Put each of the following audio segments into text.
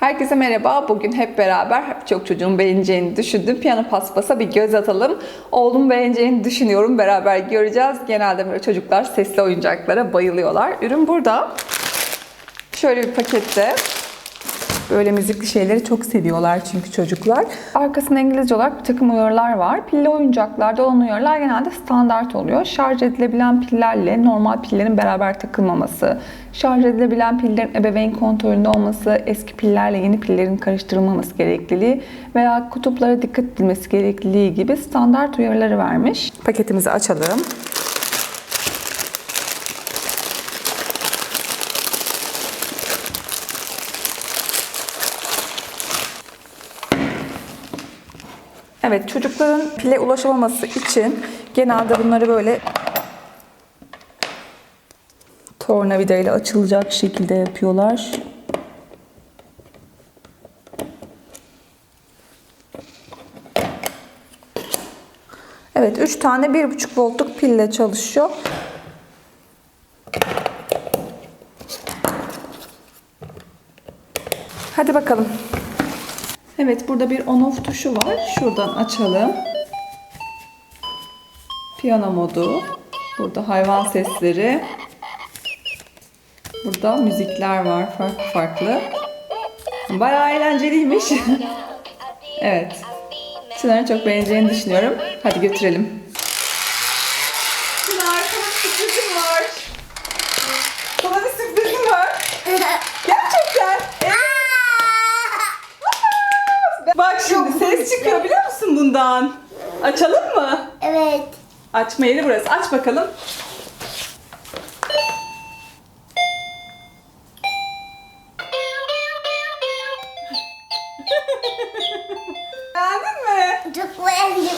Herkese merhaba. Bugün hep beraber çok çocuğun beğeneceğini düşündüm. Piyano paspasa bir göz atalım. Oğlum beğeneceğini düşünüyorum. Beraber göreceğiz. Genelde böyle çocuklar sesli oyuncaklara bayılıyorlar. Ürün burada. Şöyle bir pakette. Böyle müzikli şeyleri çok seviyorlar çünkü çocuklar. Arkasında İngilizce olarak bir takım uyarılar var. Pilli oyuncaklarda olan uyarılar genelde standart oluyor. Şarj edilebilen pillerle normal pillerin beraber takılmaması, şarj edilebilen pillerin ebeveyn kontrolünde olması, eski pillerle yeni pillerin karıştırılmaması gerekliliği veya kutuplara dikkat edilmesi gerekliliği gibi standart uyarıları vermiş. Paketimizi açalım. Evet çocukların pile ulaşamaması için genelde bunları böyle tornavida ile açılacak şekilde yapıyorlar. Evet 3 tane 1,5 voltluk pille çalışıyor. Hadi bakalım. Evet burada bir on off tuşu var. Şuradan açalım. Piyano modu. Burada hayvan sesleri. Burada müzikler var farklı farklı. Bayağı eğlenceliymiş. evet. Çınar'ın çok beğeneceğini düşünüyorum. Hadi götürelim. Çınar sana sürprizim var. Sana bir sürprizim var. Gerçekten. çıkıyor biliyor musun bundan? Açalım mı? Evet. Açma yeri burası. Aç bakalım. Beğendin mi? Çok beğendim.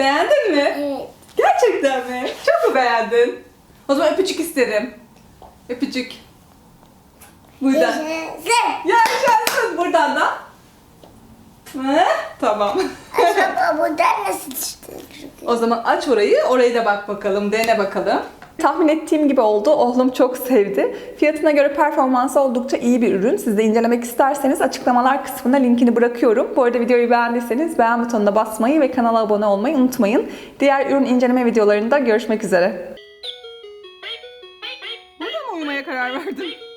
Beğendin mi? Evet. Gerçekten mi? Çok mu beğendin? O zaman öpücük isterim. Öpücük. Buradan. Yaşasın. Yaşasın buradan da. Hı? Tamam. Acaba buradan nasıl düştü? O zaman aç orayı, orayı da bak bakalım, dene bakalım. Tahmin ettiğim gibi oldu. Oğlum çok sevdi. Fiyatına göre performansı oldukça iyi bir ürün. Siz de incelemek isterseniz açıklamalar kısmına linkini bırakıyorum. Bu arada videoyu beğendiyseniz beğen butonuna basmayı ve kanala abone olmayı unutmayın. Diğer ürün inceleme videolarında görüşmek üzere. Burada mı uyumaya karar verdin?